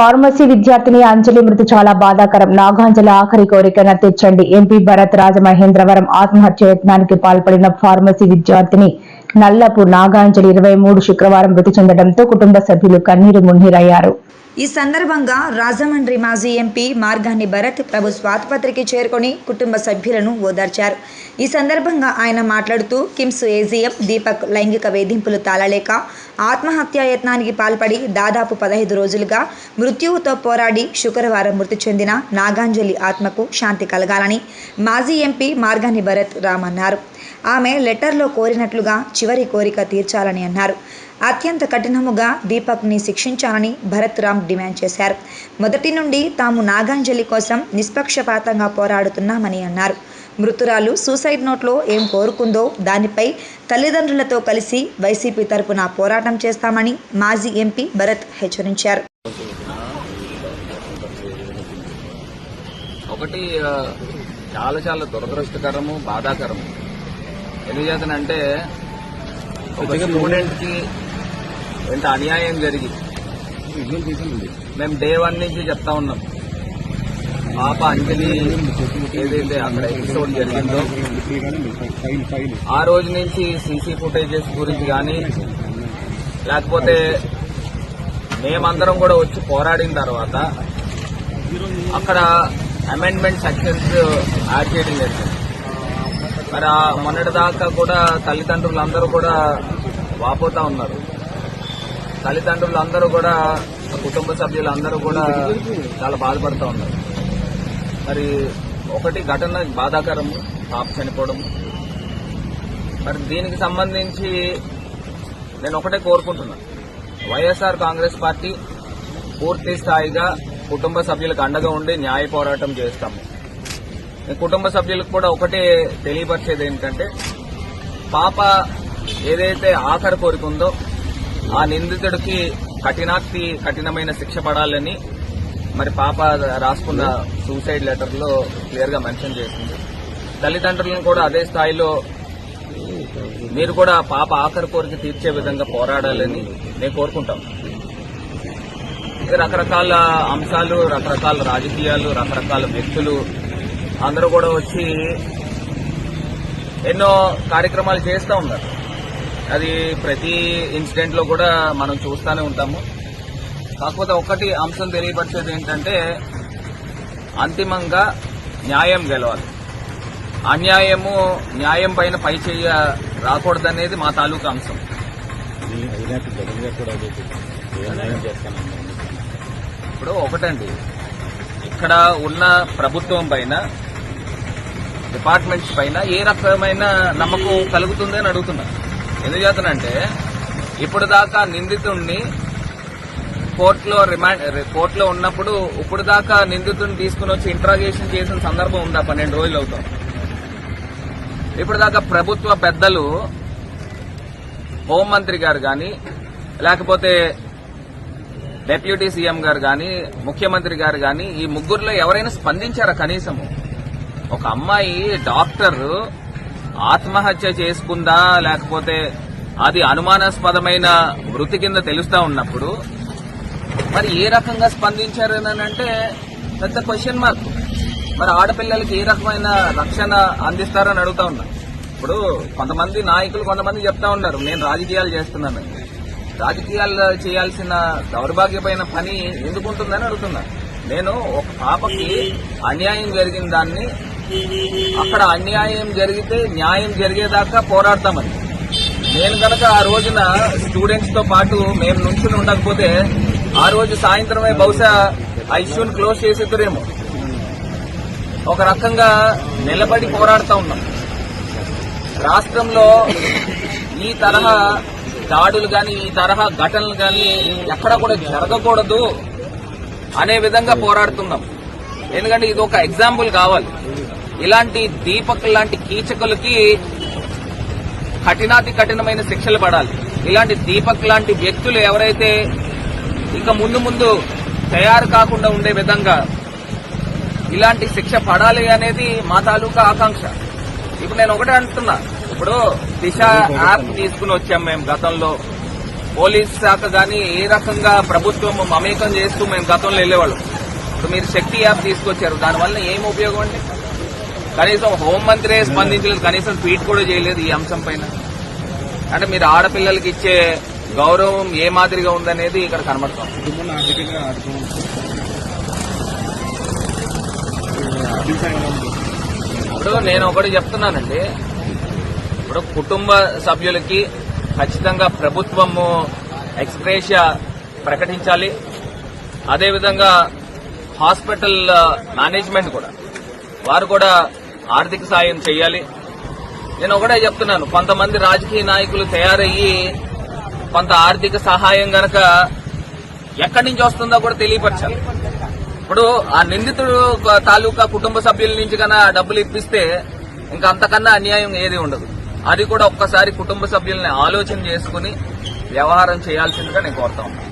Pharmacy విద్యార్థిని అంజలి మృతి చాలా బాధాకరం. నాగాంజలి ఆఖరి కోరికన తెచ్చండి ఎంపీ భరత్ రాజమహేంద్రవరం ఆత్మహత్య యత్నానికి పాల్పడిన ఫార్మసీ విద్యార్థిని నల్లపు నాగాంజలి ఇరవై మూడు శుక్రవారం మృతి చెందడంతో కుటుంబ సభ్యులు కన్నీరు మున్నీరయ్యారు. ఈ సందర్భంగా రాజమండ్రి మాజీ ఎంపీ మార్గాన్ని భరత్ ప్రభు స్వాతపత్రికి చేరుకొని కుటుంబ సభ్యులను ఓదార్చారు. ఈ సందర్భంగా ఆయన మాట్లాడుతూ కిమ్స్ ఏజీఎం దీపక్ లైంగిక వేధింపులు తాళలేక ఆత్మహత్యా యత్నానికి పాల్పడి దాదాపు పదహైదు రోజులుగా మృత్యువుతో పోరాడి శుక్రవారం మృతి చెందిన నాగాంజలి ఆత్మకు శాంతి కలగాలని మాజీ ఎంపీ మార్గాన్ని భరత్ రామ్ అన్నారు ఆమె లెటర్లో కోరినట్లుగా చివరి కోరిక తీర్చాలని అన్నారు. అత్యంత కఠినముగా దీపక్ని శిక్షించాలని భరత్ రామ్ డిమాండ్ చేశారు. మొదటి నుండి తాము నాగాంజలి కోసం నిష్పక్షపాతంగా పోరాడుతున్నామని అన్నారు. మృతురాలు సూసైడ్ నోట్లో ఏం కోరుకుందో దానిపై తల్లిదండ్రులతో కలిసి వైసీపీ తరపున పోరాటం చేస్తామని మాజీ ఎంపీ భరత్ హెచ్చరించారు. ఒకటి చాలా చాలా దురదృష్టకరము బాధాకరము. ఎందుకు చేతనంటే ఒక స్టూడెంట్కి ఎంత అన్యాయం జరిగి మేము డే వన్ నుంచి చెప్తా ఉన్నాం. పాప అంజలి ఏదైతే అక్కడ ఎపిసోడ్ జరిగిందో ఆ రోజు నుంచి సీసీ ఫుటేజెస్ గురించి కానీ లేకపోతే మేమందరం కూడా వచ్చి పోరాడిన తర్వాత అక్కడ అమెండ్మెంట్ సెక్షన్స్ యాడ్ చేయడం జరిగింది. మరి ఆ మొన్నటి దాకా కూడా తల్లిదండ్రులు అందరూ కూడా వాపోతా ఉన్నారు. తల్లిదండ్రులు అందరూ కూడా కుటుంబ సభ్యులు అందరూ కూడా చాలా బాధపడుతూ ఉన్నారు. మరి ఒకటి ఘటన బాధాకరం పాప చనిపోవడం. మరి దీనికి సంబంధించి నేను ఒకటే కోరుకుంటున్నాను వైఎస్ఆర్ కాంగ్రెస్ పార్టీ పూర్తి స్థాయిగా కుటుంబ సభ్యులకు అండగా ఉండి న్యాయ పోరాటం చేస్తాము. కుటుంబ సభ్యులకు కూడా ఒకటే తెలియపరిచేది ఏంటంటే పాప ఏదైతే ఆఖరి కోరిక ఉందో ఆ నిందితుడికి కఠినాతి కఠినమైన శిక్ష పడాలని మరి పాప రాసుకున్న సూసైడ్ లెటర్లో క్లియర్గా మెన్షన్ చేసింది. తల్లిదండ్రులను కూడా అదే స్థాయిలో మీరు కూడా పాప ఆఖరి కోరిక తీర్చే విధంగా పోరాడాలని నేను కోరుకుంటాం. ఇది రకరకాల అంశాలు రకరకాల రాజకీయాలు రకరకాల వ్యక్తులు అందరూ కూడా వచ్చి ఎన్నో కార్యక్రమాలు చేస్తూ ఉన్నారు. అది ప్రతి ఇన్సిడెంట్లో కూడా మనం చూస్తూనే ఉంటాము. కాకపోతే ఒకటి అంశం తెలియపరిచేది ఏంటంటే అంతిమంగా న్యాయం గెలవాలి. అన్యాయము న్యాయం పైన పై చెయ్య రాకూడదనేది మా తాలూకా అంశం. ఇప్పుడు ఒకటండి. ఇక్కడ ఉన్న ప్రభుత్వం పైన డిపార్ట్మెంట్స్ పైన ఏ రకమైన నమ్మకం కలుగుతుందని అడుగుతున్నారు ఎందుకు చేతనంటే ఇప్పుడు దాకా నిందితుడిని కోర్టులో రిమాండ్ కోర్టులో ఉన్నప్పుడు ఇప్పుడు దాకా నిందితుడిని తీసుకుని వచ్చి ఇంట్రాగేషన్ చేసిన సందర్భం ఉందా? పన్నెండు రోజులు అవుతాం. ఇప్పుడు దాకా ప్రభుత్వ పెద్దలు హోంమంత్రి గారు కానీ లేకపోతే డిప్యూటీ సీఎం గారు కానీ ముఖ్యమంత్రి గారు కానీ ఈ ముగ్గురులో ఎవరైనా స్పందించారా కనీసము? ఒక అమ్మాయి డాక్టర్ ఆత్మహత్య చేసుకుందా లేకపోతే అది అనుమానాస్పదమైన వృత్తి కింద తెలుస్తా ఉన్నప్పుడు మరి ఏ రకంగా స్పందించారు అంటే పెద్ద క్వశ్చన్ మార్క్ మరి ఆడపిల్లలకి ఏ రకమైన రక్షణ అందిస్తారని అడుగుతా ఉన్నా. ఇప్పుడు కొంతమంది నాయకులు కొంతమంది చెప్తా ఉన్నారు. నేను రాజకీయాలు చేస్తున్నాను. రాజకీయాలు చేయాల్సిన దౌర్భాగ్యమైన పని ఎందుకు ఉంటుందని అడుగుతున్నా. నేను ఒక పాపకి అన్యాయం జరిగిన దాన్ని అక్కడ అన్యాయం జరిగితే న్యాయం జరిగేదాకా పోరాడతామని. నేను కనుక ఆ రోజున స్టూడెంట్స్తో పాటు మేము నుంచుని ఉండకపోతే ఆ రోజు సాయంత్రమే బహుశా ఆ ఇష్యూని క్లోజ్ చేసేద్దరేమో. ఒక రకంగా నిలబడి పోరాడుతూ ఉన్నాం. రాష్ట్రంలో ఈ తరహా దాడులు కానీ ఈ తరహా ఘటనలు కానీ ఎక్కడ కూడా జరగకూడదు అనే విధంగా పోరాడుతున్నాం. ఎందుకంటే ఇది ఒక ఎగ్జాంపుల్ కావాలి. ఇలాంటి దీపక్ లాంటి కీచకులకి కఠినాతి కఠినమైన శిక్షలు పడాలి. ఇలాంటి దీపక్ లాంటి వ్యక్తులు ఎవరైతే ఇక ముందు ముందు తయారు కాకుండా ఉండే విధంగా ఇలాంటి శిక్ష పడాలి అనేది మా తాలూకా ఆకాంక్ష. ఇప్పుడు నేను ఒకటే అంటున్నా. ఇప్పుడు దిశ యాప్ తీసుకుని వచ్చాం మేము గతంలో. పోలీస్ శాఖ కానీ ఏ రకంగా ప్రభుత్వం మమేకం చేస్తూ మేము గతంలో వెళ్ళేవాళ్ళం. ఇప్పుడు మీరు శక్తి యాప్ తీసుకొచ్చారు. దానివల్ల ఏం ఉపయోగం అండి? కనీసం హోంమంత్రే స్పందించలేదు కనీసం ట్వీట్ కూడా చేయలేదు ఈ అంశం పైన. అంటే మీరు ఆడపిల్లలకి ఇచ్చే గౌరవం ఏ మాదిరిగా ఉందనేది ఇక్కడ కనబడతాం? ఇప్పుడు నేను ఒకటి చెప్తున్నానండి. ఇప్పుడు కుటుంబ సభ్యులకి ఖచ్చితంగా ప్రభుత్వము ఎక్స్ప్రేషియా ప్రకటించాలి. అదేవిధంగా హాస్పిటల్ మేనేజ్మెంట్ కూడా. వారు కూడా ఆర్థిక సాయం చేయాలి నేను ఒకటే చెప్తున్నాను కొంతమంది రాజకీయ నాయకులు తయారయ్యి కొంత ఆర్థిక సహాయం గనక ఎక్కడి నుంచి వస్తుందో కూడా తెలియపరచాలి. ఇప్పుడు ఆ నిందితుడు తాలూకా కుటుంబ సభ్యుల నుంచి కన్నా డబ్బులు ఇప్పిస్తే ఇంకా అంతకన్నా అన్యాయం ఏది ఉండదు. అది కూడా ఒక్కసారి కుటుంబ సభ్యుల్ని ఆలోచన చేసుకుని వ్యవహారం చేయాల్సిందిగా నేను కోరుతా ఉన్నాను.